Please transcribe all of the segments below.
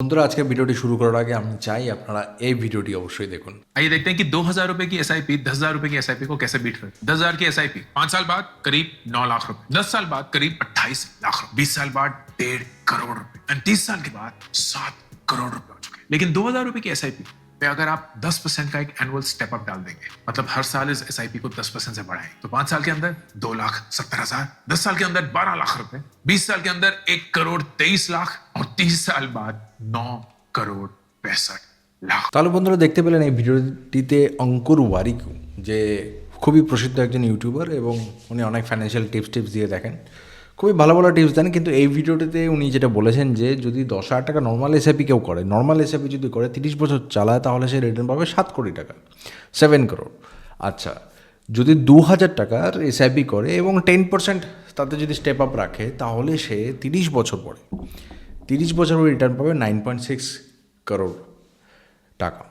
বন্ধুরা আজকে ভিডিওটি শুরু করার আগে আমি চাই আপনারা এই ভিডিওটি অবশ্যই দেখুন आइए देखते हैं कि दो हजार रुपए की एस आई पी दस हजार रुपए की एस आई पी को कैसे बीट करते दस हजार की एस आई पी पांच साल बाद करीब नौ लाख रुपए दस साल बाद करीब अट्ठाईस लाख रुपए बीस साल बाद डेढ़ करोड़ रुपए और तीस साल के बाद सात करोड़ रुपए हो चुके हैं। लेकिन दो हजार रुपए की एस आई पी पे अगर आप 10 परसेंट का एक एनुअल स्टेप अप डाल देंगे मतलब हर साल इस एस आई पी को 10 परसेंट से बढ़ाएं तो पांच साल के अंदर दो लाख सत्तर हजार दस साल के अंदर बारह लाख रुपए बीस साल के अंदर एक करोड़ तेईस लाख और तीस साल बाद नौ करोड़ पैंसठ लाख তাহলে বন্ধুরা দেখতে পেলেন এই ভিডিওটিতে অঙ্কুর ওয়ারিকু যে খুবই প্রসিদ্ধ একজন ইউটিউবার এবং উনি অনেক ফাইন্যান্সিয়াল টিপস টিপস দিয়ে দেখেন খুবই ভালো ভালো টিপস দেন। কিন্তু এই ভিডিওটিতে উনি যেটা বলেছেন যে, যদি দশ হাজার টাকা নর্মাল এসআইপি কেউ করে নর্মাল এসআইপি যদি করে, তিরিশ বছর চালায়, তাহলে সে রিটার্ন পাবে সাত কোটি টাকা সেভেন করোড় আচ্ছা যদি দু হাজার টাকার এসআইপি করে এবং টেন পার্সেন্ট তাতে যদি স্টেপ আপ রাখে, তাহলে সে তিরিশ বছর পরে, তিরিশ বছর পরে রিটার্ন পাবে নাইন পয়েন্ট সিক্স করোড় টাকা।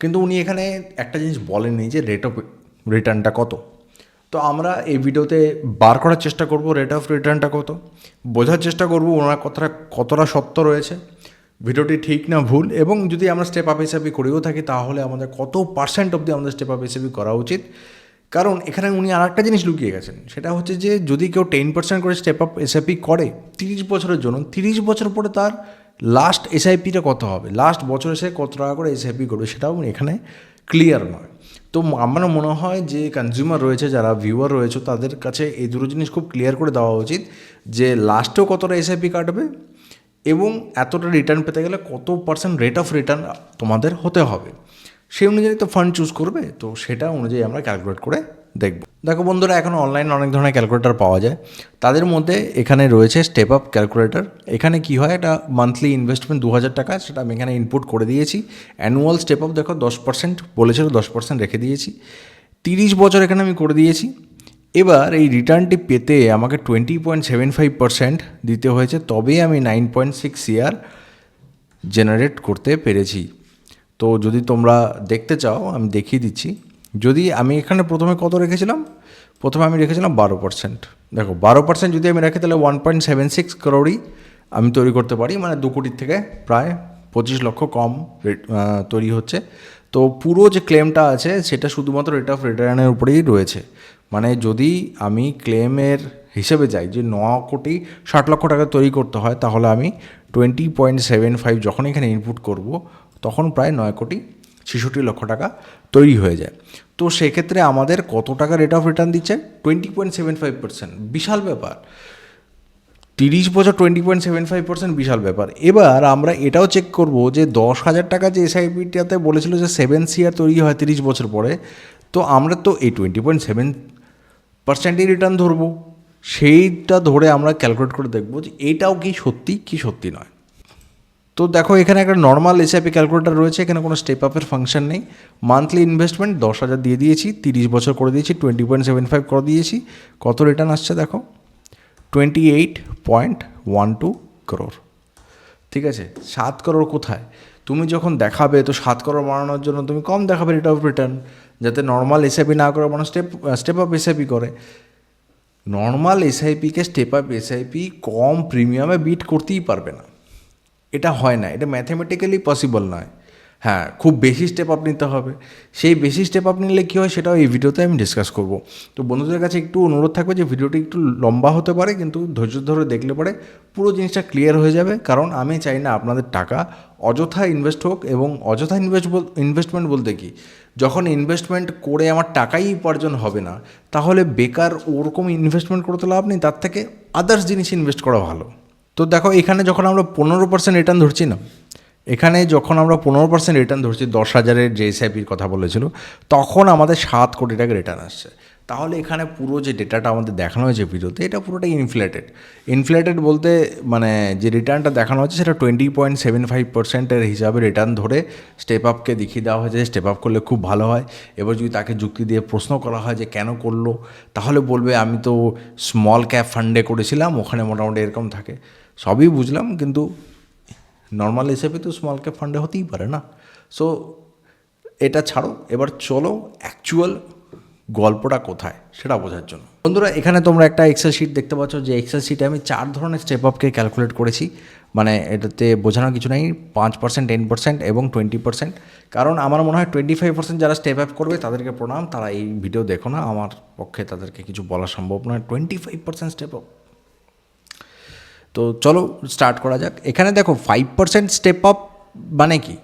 কিন্তু উনি এখানে একটা জিনিস বলেননি যে রেট অফ রিটার্নটা কত। তো আমরা এই ভিডিওতে বার করার চেষ্টা করব রেট অফ রিটার্নটা কত? বোঝার চেষ্টা করব ওনার কথাটা কতটা সত্য রয়েছে। ভিডিওটি ঠিক না ভুল, এবং যদি আমরা স্টেপ আপ হিসাবে করেও থাকি, তাহলে আমাদের কত পার্সেন্ট অবধি আমাদের স্টেপ আপ হিসাবে করা উচিত। কারণ এখানে উনি আর একটা জিনিস লুকিয়ে গেছেন, সেটা হচ্ছে যে যদি কেউ টেন পার্সেন্ট করে স্টেপ আপ এসআইপি করে তিরিশ বছরের জন্য, তিরিশ বছর পরে তার লাস্ট এসআইপিটা কত হবে? লাস্ট বছরে সে কত টাকা করে এসআইপি করবে, সেটাও এখানে ক্লিয়ার নয়। তো আমার মনে হয় যে কনজিউমার রয়েছে, যারা ভিউয়ার রয়েছে, তাদের কাছে এই দুটো জিনিস খুব ক্লিয়ার করে দেওয়া উচিত যে লাস্টেও কতটা এসআইপি কাটবে এবং এতটা রিটার্ন পেতে গেলে কত পার্সেন্ট রেট অফ রিটার্ন তোমাদের হতে হবে। সেই অনুযায়ী তো ফান্ড চুজ করবে, তো সেটা অনুযায়ী আমরা ক্যালকুলেট করে দেখব। দেখো বন্ধুরা, এখন অনলাইনে অনেক ধরনের ক্যালকুলেটর পাওয়া যায়। তাদের মধ্যে এখানে রয়েছে স্টেপ আপ ক্যালকুলেটর এখানে কি হয়, এটা মান্থলি ইনভেস্টমেন্ট দু হাজার টাকা, সেটা আমি এখানে ইনপুট করে দিয়েছি। অ্যানুয়াল স্টেপ আপ দেখো, দশ পার্সেন্ট বলেছিল, দশ পার্সেন্ট রেখে দিয়েছি। তিরিশ বছর এখানে আমি করে দিয়েছি। এবার এই রিটার্নটি পেতে আমাকে twenty point seven five percent দিতে হয়েছে তবেই আমি nine point six year generate করতে পেরেছি। তো যদি তোমরা দেখতে চাও, আমি দেখিয়ে দিচ্ছি। যদি আমি এখানে প্রথমে কত রেখেছিলাম? প্রথমে আমি রেখেছিলাম বারো পার্সেন্ট দেখো, বারো পার্সেন্ট যদি আমি রাখি, তাহলে ওয়ান পয়েন্ট সেভেন সিক্স করোড়ই আমি তৈরি করতে পারি। মানে দু কোটির থেকে প্রায় পঁচিশ লক্ষ কম তৈরি হচ্ছে। তো পুরো যে ক্লেমটা আছে, সেটা শুধুমাত্র রেট অফ রিটার্নের উপরেই রয়েছে। মানে যদি আমি ক্লেমের হিসেবে যাই, যে ন কোটি ষাট লক্ষ টাকা তৈরি করতে হয়, তাহলে আমি টোয়েন্টি পয়েন্ট সেভেন ফাইভ যখন এখানে ইনপুট করব, তখন প্রায় নয় কোটি ছেষট্টি লক্ষ টাকা তৈরি হয়ে যায়। তো সেক্ষেত্রে আমাদের কত টাকা রেট অফ রিটার্ন দিচ্ছে? Twenty point seven five percent বিশাল ব্যাপার। তিরিশ বছর twenty point seven five percent বিশাল ব্যাপার। এবার আমরা এটাও চেক করব যে দশ হাজার টাকা যে এসআইপিটাতে বলেছিল যে সেভেন সিআর তৈরি হয় তিরিশ বছর পরে, তো আমরা তো এই টোয়েন্টি পয়েন্ট সেভেন পার্সেন্টই রিটার্ন ধরবো। সেইটা ধরে আমরা ক্যালকুলেট করে দেখব যে এটাও কি সত্যি কি সত্যি নয়। তো দেখো, এখানে একটা নর্মাল এসআইপি ক্যালকুলেটার রয়েছে, এখানে কোনো স্টেপ আপের ফাংশন নেই। মান্থলি ইনভেস্টমেন্ট দশ হাজার দিয়ে দিয়েছি, তিরিশ বছর করে দিয়েছি টোয়েন্টি পয়েন্ট সেভেন ফাইভ করে দিয়েছি। কত রিটার্ন আসছে দেখো? Twenty eight point one two crore ঠিক আছে? সাত করোড় কোথায়? তুমি যখন দেখাবে, তো সাত করোড় বানানোর জন্য তুমি কম দেখাবে রেট অফ রিটার্ন যাতে নর্মাল এসআইপি না করে মানুষ স্টেপ স্টেপ আপ এসআইপি করে। নর্মাল এসআইপিকে স্টেপ আপ এসআইপি কম প্রিমিয়ামে বিট করতেই পারবে না। এটা হয় না, এটা ম্যাথামেটিক্যালি পসিবল নয়। হ্যাঁ খুব বেশি স্টেপ আপ নিতে হবে। সেই বেশি স্টেপ আপ নিলে কী হয় সেটাও এই ভিডিওতে আমি ডিসকাস করব। তো বন্ধুদের কাছে একটু অনুরোধ থাকবে যে ভিডিওটি একটু লম্বা হতে পারে, কিন্তু ধৈর্য ধরে দেখলে পরে পুরো জিনিসটা ক্লিয়ার হয়ে যাবে। কারণ আমি চাই না আপনাদের টাকা অযথা ইনভেস্ট হোক এবং অযথা ইনভেস্ট ইনভেস্টমেন্ট বলতে কি, যখন ইনভেস্টমেন্ট করে আমার টাকাই উপার্জন হবে না, তাহলে বেকার ওরকম ইনভেস্টমেন্ট করতে লাভ নেই, তার থেকে আদার্স জিনিস ইনভেস্ট করা ভালো। তো দেখো, এখানে যখন আমরা পনেরো পার্সেন্ট রিটার্ন ধরছি না, এখানে যখন আমরা পনেরো পার্সেন্ট রিটার্ন ধরছি, দশ হাজারের যে এসআইপির কথা বলেছিল, তখন আমাদের সাত কোটি টাকা রিটার্ন আসছে। তাহলে এখানে পুরো যে ডেটাটা আমাদের দেখানো হয়েছে ভিডিওতে, এটা পুরোটাই ইনফ্লেটেড ইনফ্লেটেড বলতে মানে যে রিটার্নটা দেখানো হচ্ছে সেটা টোয়েন্টি পয়েন্ট সেভেন ফাইভ পার্সেন্টের হিসাবে রিটার্ন ধরে স্টেপ আপকে দেখিয়ে দেওয়া হয়েছে স্টেপ আপ করলে খুব ভালো হয়। এবার যদি তাকে যুক্তি দিয়ে প্রশ্ন করা হয় যে কেন করল, তাহলে বলবে, আমি তো স্মল ক্যাপ ফান্ডে করেছিলাম, ওখানে মোটামুটি এরকম থাকে। সবই বুঝলাম, কিন্তু নর্মাল হিসেবে তো স্মল ক্যাপ ফান্ডে হতেই পারে না। সো এটা ছাড়ো, এবার চলো অ্যাকচুয়াল গল্পটা কোথায়, সেটা বোঝার জন্য। বন্ধুরা, এখানে তোমরা একটা এক্সেল শিট দেখতে পাচ্ছ, যে এক্সেল শিটে আমি চার ধরনের স্টেপ আপকে ক্যালকুলেট করেছি। মানে এটাতে বোঝানো কিছু নেই, পাঁচ পার্সেন্ট টেন পার্সেন্ট এবং টোয়েন্টি পার্সেন্ট কারণ আমার মনে হয় টোয়েন্টি ফাইভ পার্সেন্ট যারা স্টেপ আপ করবে, তাদেরকে প্রণাম, তারা এই ভিডিও দেখো না, আমার পক্ষে তাদেরকে কিছু বলা সম্ভব নয়। Twenty five percent step up তো চলো স্টার্ট করা যাক। এখানে দেখো ফাইভ পার্সেন্ট স্টেপ আপ মানে কি?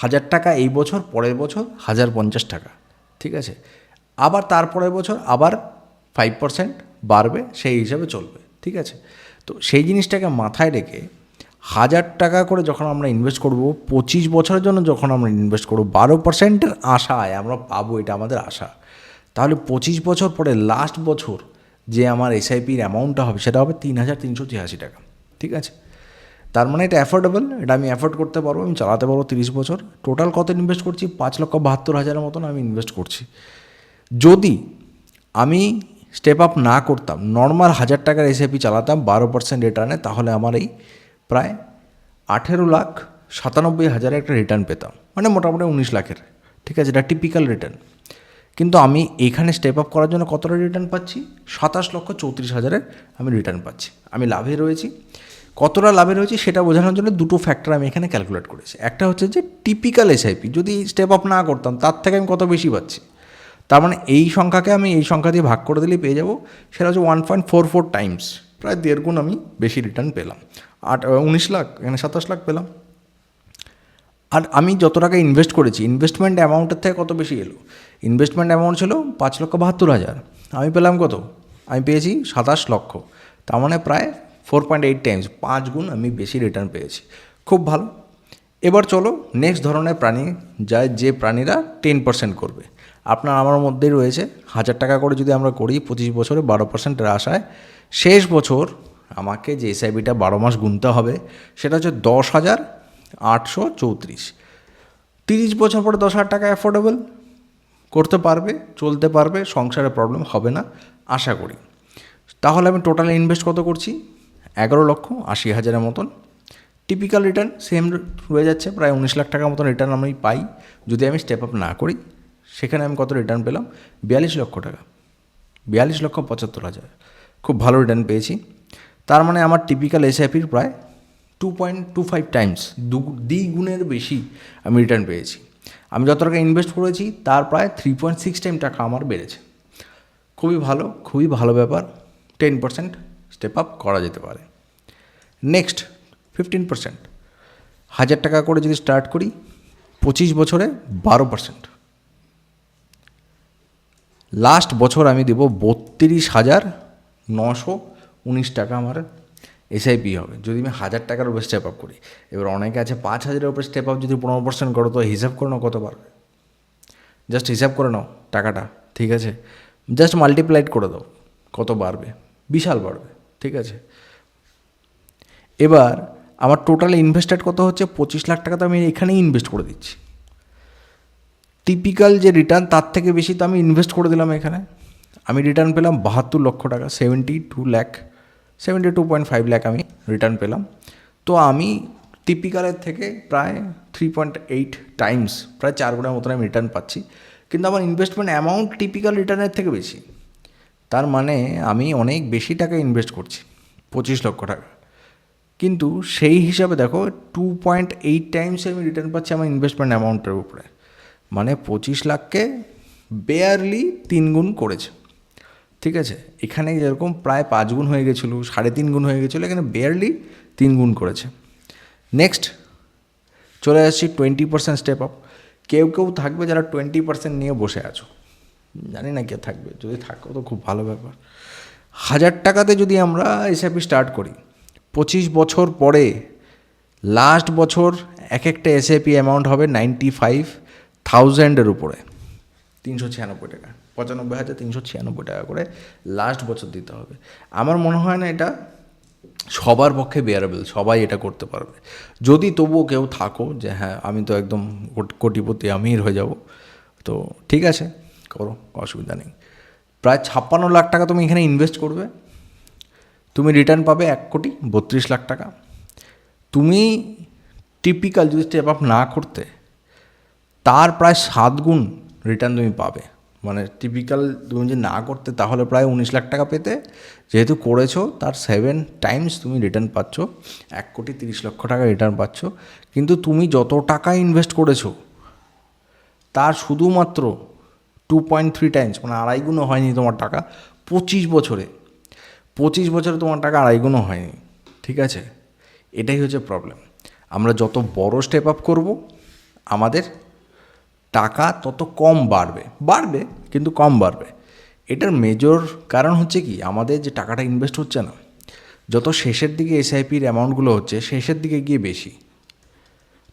হাজার টাকা এই বছর, পরের বছর হাজার পঞ্চাশ টাকা, ঠিক আছে? আবার তারপরের বছর আবার ফাইভ পার্সেন্ট বাড়বে, সেই হিসাবে চলবে, ঠিক আছে? তো সেই জিনিসটাকে মাথায় রেখে হাজার টাকা করে যখন আমরা ইনভেস্ট করব, পঁচিশ বছরের জন্য যখন আমরা ইনভেস্ট করব, বারো পার্সেন্টের আশায় আমরা পাবো, এটা আমাদের আশা। তাহলে পঁচিশ বছর পরে লাস্ট বছর যে আমার এসআইপির অ্যামাউন্টটা হবে, সেটা হবে তিন হাজার তিনশো ছিয়াশি টাকা, ঠিক আছে? তার মানে এটা অ্যাফোর্ডেবল এটা আমি অ্যাফোর্ড করতে পারব, আমি চালাতে পারব তিরিশ বছর। টোটাল কত ইনভেস্ট করছি? পাঁচ লক্ষ বাহাত্তর হাজারের মতন আমি ইনভেস্ট করছি। যদি আমি স্টেপ আপ না করতাম নর্মাল হাজার টাকার এসআইপি চালাতাম, বারো পার্সেন্ট রিটার্নে তাহলে আমার এই প্রায় আঠেরো লাখ সাতানব্বই হাজারের একটা রিটার্ন পেতাম। মানে মোটামুটি উনিশ লাখের, ঠিক আছে? এটা টিপিক্যাল রিটার্ন কিন্তু আমি এখানে স্টেপ আপ করার জন্য কতটা রিটার্ন পাচ্ছি? সাতাশ লক্ষ চৌত্রিশ হাজারের আমি রিটার্ন পাচ্ছি। আমি লাভে রয়েছি। কতটা লাভে রয়েছি সেটা বোঝানোর জন্য দুটো ফ্যাক্টর আমি এখানে ক্যালকুলেট করেছি। একটা হচ্ছে যে টিপিক্যাল এসআইপি যদি স্টেপ আপ না করতাম তার থেকে আমি কত বেশি পাচ্ছি? তার মানে এই সংখ্যাকে আমি এই সংখ্যা দিয়ে ভাগ করে দিলেই পেয়ে যাব। সেটা হচ্ছে one point four four times প্রায় দেড় গুণ আমি বেশি রিটার্ন পেলাম। আট উনিশ লাখ, এখানে সাতাশ লাখ পেলাম। আর আমি যত টাকা ইনভেস্ট করেছি ইনভেস্টমেন্ট অ্যামাউন্টের থেকে কত বেশি এলো? ইনভেস্টমেন্ট অ্যামাউন্ট ছিল পাঁচ লক্ষ বাহাত্তর হাজার। আমি পেলাম কত? আমি পেয়েছি সাতাশ লক্ষ। তার মানে প্রায় ফোর পয়েন্ট এইট টাইমস পাঁচ গুণ আমি বেশি রিটার্ন পেয়েছি। খুব ভালো। এবার চলো নেক্সট ধরনের প্রাণী যা যে প্রাণীরা টেন পার্সেন্ট করবে। আপনার আমার মধ্যেই রয়েছে, হাজার টাকা করে যদি আমরা করি, পঁচিশ বছরে বারো পার্সেন্ট পার্সেন্টের আশায় শেষ বছর আমাকে যে এসআইবিটা বারো মাস গুনতে হবে, সেটা হচ্ছে দশ হাজার আটশো চৌত্রিশ। তিরিশ বছর পরে দশ হাজার টাকা অ্যাফোর্ডেবল করতে পারবে, চলতে পারবে, সংসারে প্রবলেম হবে না, আশা করি। তাহলে আমি টোটাল ইনভেস্ট কত করছি? এগারো লক্ষ আশি হাজারের মতন। টিপিক্যাল রিটার্ন সেম হয়ে যাচ্ছে, প্রায় উনিশ লাখ টাকার মতন রিটার্ন আমি পাই। যদি আমি স্টেপ আপ না করি, সেখানে আমি কত রিটার্ন পেলাম? বিয়াল্লিশ লক্ষ টাকা। বিয়াল্লিশ লক্ষ পঁচাত্তর হাজার। খুব ভালো রিটার্ন পেয়েছি। তার মানে আমার টিপিক্যাল এসআইপির প্রায় two point two five times দু দ্বিগুণের বেশি আমি রিটার্ন পেয়েছি। আমি যত টাকা ইনভেস্ট করেছি, তার প্রায় থ্রি পয়েন্ট সিক্স টাইম টাকা আমার বেড়েছে। খুবই ভালো খুবই ভালো ব্যাপার। টেন পার্সেন্ট স্টেপ আপ করা যেতে পারে। নেক্সট ফিফটিন পার্সেন্ট হাজার টাকা করে যদি স্টার্ট করি, পঁচিশ বছরে বারো পার্সেন্ট লাস্ট বছর আমি দেবো বত্রিশ হাজার নশো উনিশ টাকা আমার এসআইপি হবে। যদি আমি হাজার টাকার উপরে স্টেপ আপ করি, এবার অনেকে আছে পাঁচ হাজারের উপরে স্টেপ আপ যদি পনেরো পার্সেন্ট করো, তো হিসাব করে নাও কত পারবে জাস্ট হিসাব করে নাও টাকাটা, ঠিক আছে? জাস্ট মাল্টিপ্লাইড করে দাও, কত বাড়বে? বিশাল বাড়বে, ঠিক আছে? এবার আমার টোটাল ইনভেস্টেড কত হচ্ছে? পঁচিশ লাখ টাকা তো আমি এখানেই ইনভেস্ট করে দিচ্ছি। টিপিক্যাল যে রিটার্ন তার থেকে বেশি তো আমি ইনভেস্ট করে দিলাম এখানে। আমি রিটার্ন পেলাম বাহাত্তর লক্ষ টাকা seventy two lakh seventy two point five lakh আমি রিটার্ন পেলাম। তো আমি টিপিক্যালের থেকে প্রায় থ্রি পয়েন্ট এইট টাইমস প্রায় চার গুণের মতন আমি রিটার্ন পাচ্ছি। কিন্তু আমার ইনভেস্টমেন্ট অ্যামাউন্ট টিপিক্যাল রিটার্নের থেকে বেশি। তার মানে আমি অনেক বেশি টাকা ইনভেস্ট করছি, পঁচিশ লক্ষ টাকা। কিন্তু সেই হিসাবে দেখো টু পয়েন্ট এইট টাইমসে আমি রিটার্ন পাচ্ছি আমার ইনভেস্টমেন্ট অ্যামাউন্টের উপরে। মানে পঁচিশ লাখকে বেয়ারলি তিন গুণ করেছে। ঠিক আছে? এখানে যেরকম প্রায় পাঁচ গুণ হয়ে গেছিল, সাড়ে তিন গুণ হয়ে গেছিল, এখানে বেয়ারলি তিন গুণ করেছে। নেক্সট চলে আসছি টোয়েন্টি পার্সেন্ট স্টেপ আপ কেউ কেউ থাকবে যারা টোয়েন্টি পার্সেন্ট নিয়ে বসে আছো। জানি না কে থাকবে, যদি থাকো তো খুব ভালো ব্যাপার। হাজার টাকাতে যদি আমরা এসআইপি স্টার্ট করি, পঁচিশ বছর পরে লাস্ট বছর এক একটা এসআইপি অ্যামাউন্ট হবে নাইনটি ফাইভ থাউজেন্ডের উপরে, তিনশো ছিয়ানব্বই টাকা। পঁচানব্বই হাজার তিনশো ছিয়ানব্বই টাকা করে লাস্ট বছর দিতে হবে। আমার মনে হয় না এটা সবার পক্ষে বেয়ারেবল সবাই এটা করতে পারবে। যদি তবুও কেউ থাকো যে হ্যাঁ আমি তো একদম কোট- কোটিপতি আমির হয়ে যাব, তো ঠিক আছে, করো, অসুবিধা নেই। প্রায় ছাপ্পান্ন লাখ টাকা তুমি এখানে ইনভেস্ট করবে। তুমি রিটার্ন পাবে এক কোটি বত্রিশ লাখ টাকা। তুমি টিপিক্যাল যদি স্টেপ আপ না করতে, তার প্রায় সাত গুণ রিটার্ন তুমি পাবে। মানে টিপিক্যাল তুমি যদি না করতে তাহলে প্রায় উনিশ লাখ টাকা পেতে। যেহেতু করেছ, তার সেভেন টাইমস তুমি রিটার্ন পাচ্ছ। এক কোটি তিরিশ লক্ষ টাকা রিটার্ন পাচ্ছ। কিন্তু তুমি যত টাকা ইনভেস্ট করেছ, তার শুধুমাত্র টু পয়েন্ট থ্রি টাইমস মানে আড়াই হয়নি তোমার টাকা, পঁচিশ বছরে। পঁচিশ বছরে তোমার টাকা আড়াই হয়নি, ঠিক আছে? এটাই হচ্ছে প্রবলেম আমরা যত বড় স্টেপ আপ করব, আমাদের টাকা তত কম বাড়বে। বাড়বে, কিন্তু কম বাড়বে। এটার মেজর কারণ হচ্ছে কি? আমাদের যে টাকাটা ইনভেস্ট হচ্ছে না, যত শেষের দিকে এসআইপির অ্যামাউন্টগুলো হচ্ছে, শেষের দিকে গিয়ে বেশি।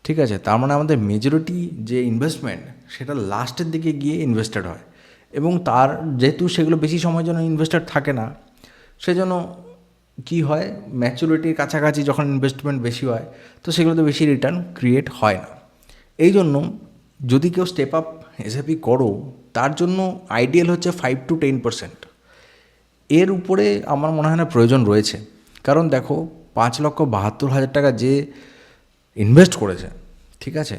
ঠিক আছে? তার মানে আমাদের মেজরিটি যে ইনভেস্টমেন্ট সেটা লাস্টের দিকে গিয়ে ইনভেস্টেড হয়। এবং তার যেহেতু সেগুলো বেশি সময়ের জন্য ইনভেস্টেড থাকে না, সেজন্য কি হয়? ম্যাচুরিটির কাছাকাছি যখন ইনভেস্টমেন্ট বেশি হয়, তো সেগুলোতে বেশি রিটার্ন ক্রিয়েট হয় না। এই জন্য যদি কেউ স্টেপ আপ এসএপি করো, তার জন্য আইডিয়াল হচ্ছে ফাইভ টু টেন পার্সেন্ট এর উপরে আমার মনে হয় না প্রয়োজন রয়েছে। কারণ দেখো, পাঁচ লক্ষ বাহাত্তর হাজার টাকা যে ইনভেস্ট করেছে, ঠিক আছে?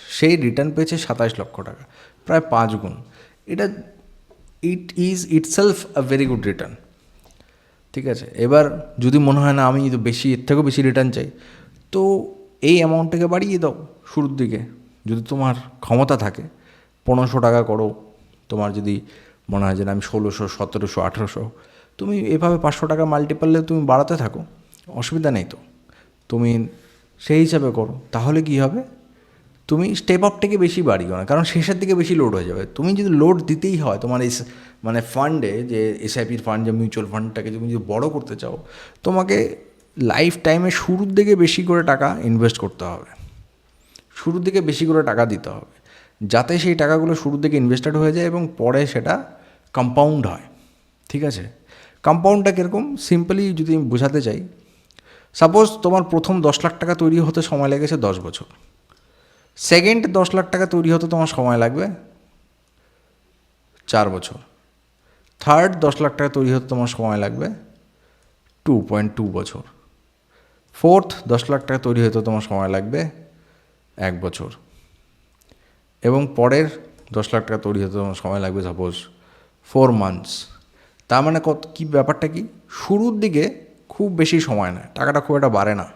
সেই রিটার্ন পেয়েছে সাতাশ লক্ষ টাকা, প্রায় পাঁচ গুণ। এটা it is itself a very good return ঠিক আছে? এবার যদি মনে হয় না, আমি বেশি, এর থেকেও বেশি রিটার্ন চাই, তো এই অ্যামাউন্টটাকে বাড়িয়ে দাও, শুরুর দিকে। যদি তোমার ক্ষমতা থাকে, পনেরোশো টাকা করো, তোমার যদি মনে হয় যে আমি ষোলোশো, সতেরোশো, আঠেরোশো, তুমি এভাবে পাঁচশো টাকা মাল্টিপালে তুমি বাড়াতে থাকো, অসুবিধা নেই তো। তুমি সেই হিসাবে করো, তাহলে কি হবে? তুমি স্টেপ আপটাকে বেশি বাড়িও না, কারণ শেষের দিকে বেশি লোড হয়ে যাবে। তুমি যদি লোড দিতেই হয়, তোমার এস মানে ফান্ডে যে এসআইপির ফান্ড যে মিউচুয়াল ফান্ডটাকে তুমি যদি বড় করতে চাও, তোমাকে লাইফ টাইমে শুরুর দিকে বেশি করে টাকা ইনভেস্ট করতে হবে। শুরুর দিকে বেশি করে টাকা দিতে হবে। যাতে সেই টাকাগুলো শুরুর দিকে ইনভেস্টেড হয়ে যায় এবং পরে সেটা কম্পাউন্ড হয়। ঠিক আছে? কম্পাউন্ডটা কীরকম? সিম্পলি যদি আমি বোঝাতে চাই সাপোজ তোমার প্রথম দশ লাখ টাকা তৈরি হতে সময় লেগেছে দশ বছর। সেকেন্ড দশ লাখ টাকা তৈরি হতে তোমার সময় লাগবে চার বছর। থার্ড দশ লাখ টাকা তৈরি হতে তোমার সময় লাগবে টু পয়েন্ট টু বছর। ফোর্থ দশ লাখ টাকা তৈরি হতে তোমার সময় লাগবে এক বছর। এবং পরের দশ লাখ টাকা তৈরি হতে সময় লাগবে সাপোজ ফোর মান্থস তার মানে কত, কী ব্যাপারটা কি? শুরুর দিকে খুব বেশি সময় নেয়, টাকাটা খুব একটা বাড়ে না।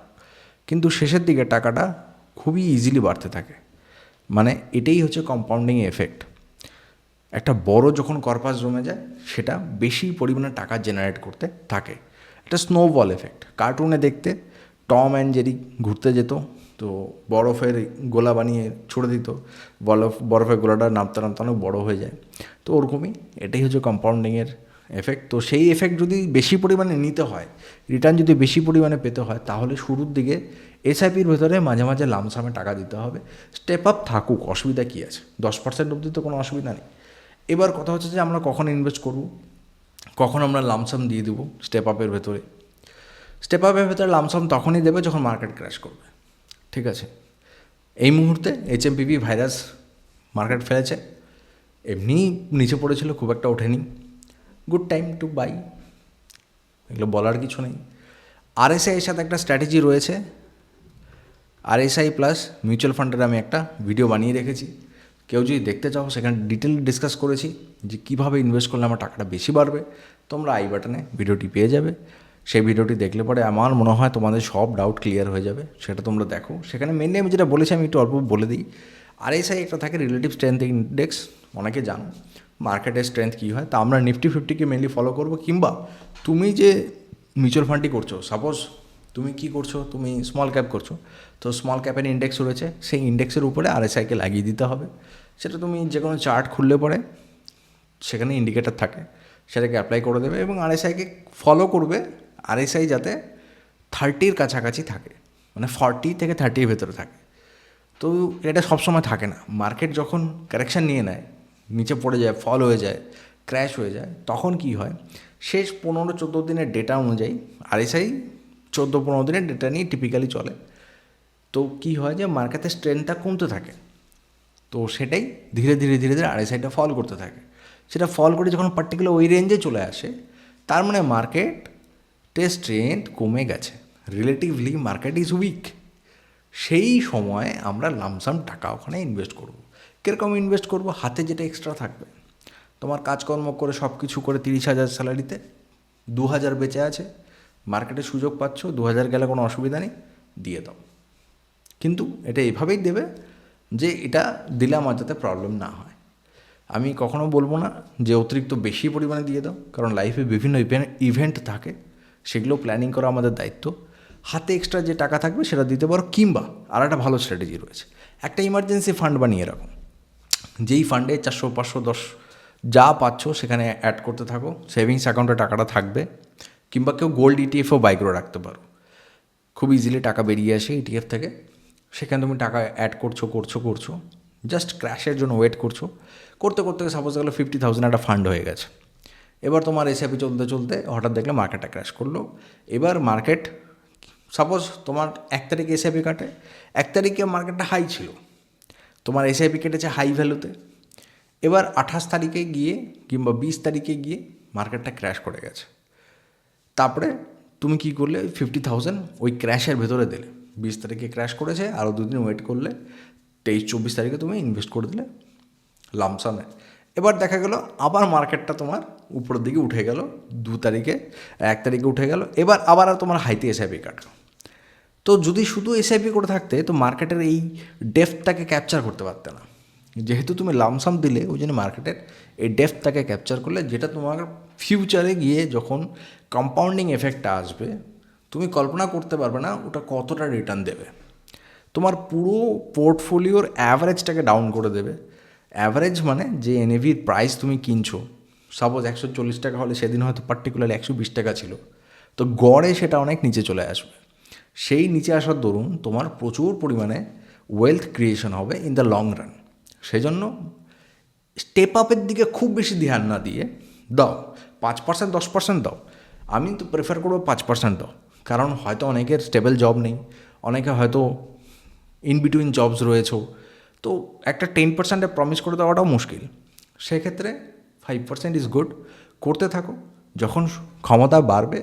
কিন্তু শেষের দিকে টাকাটা খুবই ইজিলি বাড়তে থাকে। মানে এটাই হচ্ছে কম্পাউন্ডিং এফেক্ট একটা বড় যখন কর্পাস জমে যায়, সেটা বেশি পরিমাণে টাকা জেনারেট করতে থাকে। একটা স্নোবল এফেক্ট কার্টুনে দেখতে টম অ্যান্ড জেরি ঘুরতে যেত তো বরফের গোলা বানিয়ে ছুড়ে দিত। বরফ, বরফের গোলাটা নামতে নামতে অনেক বড়ো হয়ে যায়। তো ওরকমই এটাই হচ্ছে কম্পাউন্ডিংয়ের এফেক্ট তো সেই এফেক্ট যদি বেশি পরিমাণে নিতে হয় রিটার্ন যদি বেশি পরিমাণে পেতে হয়, তাহলে শুরুর দিকে এসআইপির ভেতরে মাঝে মাঝে লামসামে টাকা দিতে হবে। স্টেপ আপ থাকুক, অসুবিধা কী আছে? দশ পার্সেন্ট অবধি তো কোনো অসুবিধা নেই। এবার কথা হচ্ছে যে আমরা কখন ইনভেস্ট করব? কখন আমরা লামসাম দিয়ে দেবো? স্টেপ আপের ভেতরে। স্টেপ আপের ভেতরে লামসাম তখনই দেবে যখন মার্কেট ক্র্যাশ করবে। ঠিক আছে। এই মুহূর্তে এইচ এইচএমপিভি ভাইরাস মার্কেট ফেলেছে। এমনি নিচে পড়েছিল, খুব একটা ওঠেনি। গুড টাইম টু বাই এগুলো বলার কিছু নেই। আরএসআই এর সাথে একটা স্ট্র্যাটেজি রয়েছে। আরএসআই প্লাস মিউচুয়াল ফান্ডের আমি একটা ভিডিও বানিয়ে রেখেছি। কেউ যদি দেখতে চাও, সেখানে ডিটেল ডিসকাস করেছি যে কীভাবে ইনভেস্ট করলে আমার টাকাটা বেশি বাড়বে। তোমরা আই বাটনে ভিডিওটি পেয়ে যাবে। সেই ভিডিওটি দেখলে পরে আমার মনে হয় তোমাদের সব ডাউট ক্লিয়ার হয়ে যাবে, সেটা তোমরা দেখো। সেখানে মেনলি আমি যেটা বলেছি আমি একটু অল্প বলে দিই। আর আরএসআই একটা থাকে রিলেটিভ স্ট্রেংথ ইন্ডেক্স অনেকে জানো। মার্কেটের স্ট্রেংথ কী হয়? তা আমরা নিফটি ফিফটিকে মেনলি ফলো করব, কিংবা তুমি যে মিউচুয়াল ফান্ডটি করছ সাপোজ তুমি কি করছ? তুমি স্মল ক্যাপ করছ। তো স্মল ক্যাপের ইন্ডেক্স রয়েছে, সেই ইন্ডেক্সের উপরে আর আরএসআইকে লাগিয়ে দিতে হবে। সেটা তুমি যে কোনো চার্ট খুললে পরে সেখানে ইন্ডিকেটার থাকে, সেটাকে অ্যাপ্লাই করে দেবে এবং আরএসআইকে ফলো করবে আরএসআই যাতে থার্টির কাছাকাছি থাকে মানে ফর্টি থেকে থার্টির ভেতরে থাকে। তো এটা সবসময় থাকে না। মার্কেট যখন কারেকশান নিয়ে নেয়, নিচে পড়ে যায় ফল হয়ে যায় ক্র্যাশ হয়ে যায়, তখন কি হয়? শেষ পনেরো চোদ্দ দিনের ডেটা অনুযায়ী আরএসআই চোদ্দ পনেরো দিনের ডেটা নিয়ে টিপিক্যালি চলে। তো কি হয় যে মার্কেটের স্ট্রেংথটা কমতে থাকে। তো সেটাই ধীরে ধীরে ধীরে ধীরে আরএসআইটা ফল করতে থাকে। সেটা ফল করে যখন পার্টিকুলার ওই রেঞ্জে চলে আসে, তার মানে মার্কেটে স্ট্রেংথ কমে গেছে। রিলেটিভলি মার্কেট ইজ উইক সেই সময় আমরা লামসাম টাকা ওখানে ইনভেস্ট করব। কীরকম ইনভেস্ট করব? হাতে যেটা এক্সট্রা থাকবে। তোমার কাজকর্ম করে সব কিছু করে তিরিশ হাজার স্যালারিতে দু হাজার বেঁচে আছে। মার্কেটে সুযোগ পাচ্ছ, দু হাজার গেলে কোনো অসুবিধা নেই, দিয়ে দাও। কিন্তু এটা এভাবেই দেবে যে এটা দিলে আমার যাতে প্রবলেম না হয়। আমি কখনো বলব না যে অতিরিক্ত বেশি পরিমাণে দিয়ে দাও, কারণ লাইফে বিভিন্ন ইভেন্ট থাকে। সেগুলো প্ল্যানিং করা আমাদের দায়িত্ব। হাতে এক্সট্রা যে টাকা থাকবে সেটা দিতে পারো, কিংবা আর একটা ভালো স্ট্র্যাটেজি রয়েছে। একটা ইমার্জেন্সি ফান্ড বানিয়ে রাখো। যেই ফান্ডে চারশো, পাঁচশো, দশ যা পাচ্ছ সেখানে অ্যাড করতে থাকো। সেভিংস অ্যাকাউন্টে টাকাটা থাকবে, কিংবা কেউ গোল্ড ইটিএফও বাই করে রাখতে পারো। খুব ইজিলি টাকা বেরিয়ে আসে ইটিএফ থেকে। সেখানে তুমি টাকা অ্যাড করছ করছ করছ। জাস্ট ক্র্যাশের জন্য ওয়েট করছ। করতে করতে সাপোজ গেলো ফিফটি থাউজেন্ড একটা ফান্ড হয়ে গেছে। এবার তোমার এসআইপি চলতে চলতে হঠাৎ দেখলে মার্কেটটা ক্র্যাশ করল। এবার মার্কেট সাপোজ তোমার এক তারিখে এসআইপি কাটে, এক তারিখে মার্কেটটা হাই ছিল। তোমার এসআইপি কেটেছে হাই ভ্যালুতে এবার আঠাশ তারিখে গিয়ে কিংবা বিশ তারিখে গিয়ে মার্কেটটা ক্র্যাশ করে গেছে। তারপরে তুমি কি করলে? ফিফটি থাউজেন্ড ওই ক্র্যাশের ভেতরে দিলে। বিশ তারিখে ক্র্যাশ করেছে আরও দুদিন ওয়েট করলে, তেইশ, চব্বিশ তারিখে তুমি ইনভেস্ট করে দিলে। লামসামে এবার দেখা গেল আবার মার্কেটটা তোমার উপরের দিকে উঠে গেল দু তারিখে, এক তারিখে উঠে গেল। এবার আবার আর তোমার হাইতে এসআইপি কাটলো তো যদি শুধু এসআইপি করে থাকতে, তো মার্কেটের এই ডেফটাকে ক্যাপচার করতে পারতে না। যেহেতু তুমি লামসাম দিলে, ওই জন্য মার্কেটের এই ডেফটাকে ক্যাপচার করলে, যেটা তোমার ফিউচারে গিয়ে যখন কম্পাউন্ডিং এফেক্টটা আসবে, তুমি কল্পনা করতে পারবে না ওটা কতটা রিটার্ন দেবে। তোমার পুরো পোর্টফোলিওর অ্যাভারেজটাকে ডাউন করে দেবে। অ্যাভারেজ মানে যে এনএভির প্রাইস তুমি কিনছো সাপোজ একশো চল্লিশ টাকা হলে সেদিন হয়তো পার্টিকুলার একশো বিশ টাকা ছিল। তো গড়ে সেটা অনেক নিচে চলে আসবে। সেই নিচে আসার দরুন তোমার প্রচুর পরিমাণে ওয়েলথ ক্রিয়েশন হবে ইন দ্য লং রান সেজন্য স্টেপ আপের দিকে খুব বেশি ধ্যান না দিয়ে দাও, পাঁচ পার্সেন্ট দশ পার্সেন্ট দাও। আমি তো প্রেফার করব পাঁচ পার্সেন্ট দাও। কারণ হয়তো অনেকের স্টেবল জব নেই, অনেকে হয়তো ইন বিটুইন জবস রয়েছেও তো একটা টেন পার্সেন্টে প্রমিস করে দেওয়াটাও মুশকিল। সেক্ষেত্রে ফাইভ পার্সেন্ট ইজ গুড করতে থাকো। যখন ক্ষমতা বাড়বে,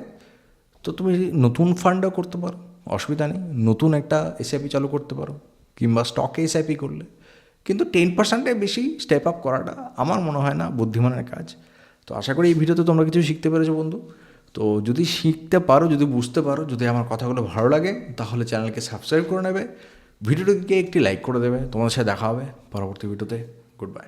তো তুমি নতুন ফান্ডও করতে পারো, অসুবিধা নেই। নতুন একটা এসআইপি চালু করতে পারো, কিংবা স্টকে এসআইপি করলে। কিন্তু টেন পার্সেন্টের বেশি স্টেপ আপ করাটা আমার মনে হয় না বুদ্ধিমানের কাজ। তো আশা করি এই ভিডিওতে তোমরা কিছু শিখতে পেরেছ বন্ধু। তো যদি শিখতে পারো, যদি বুঝতে পারো, যদি আমার কথাগুলো ভালো লাগে, তাহলে চ্যানেলকে সাবস্ক্রাইব করে নেবে। ভিডিওটিকে একটি লাইক করে দেবে। তোমাদের সাথে দেখা হবে পরবর্তী ভিডিওতে। Good bye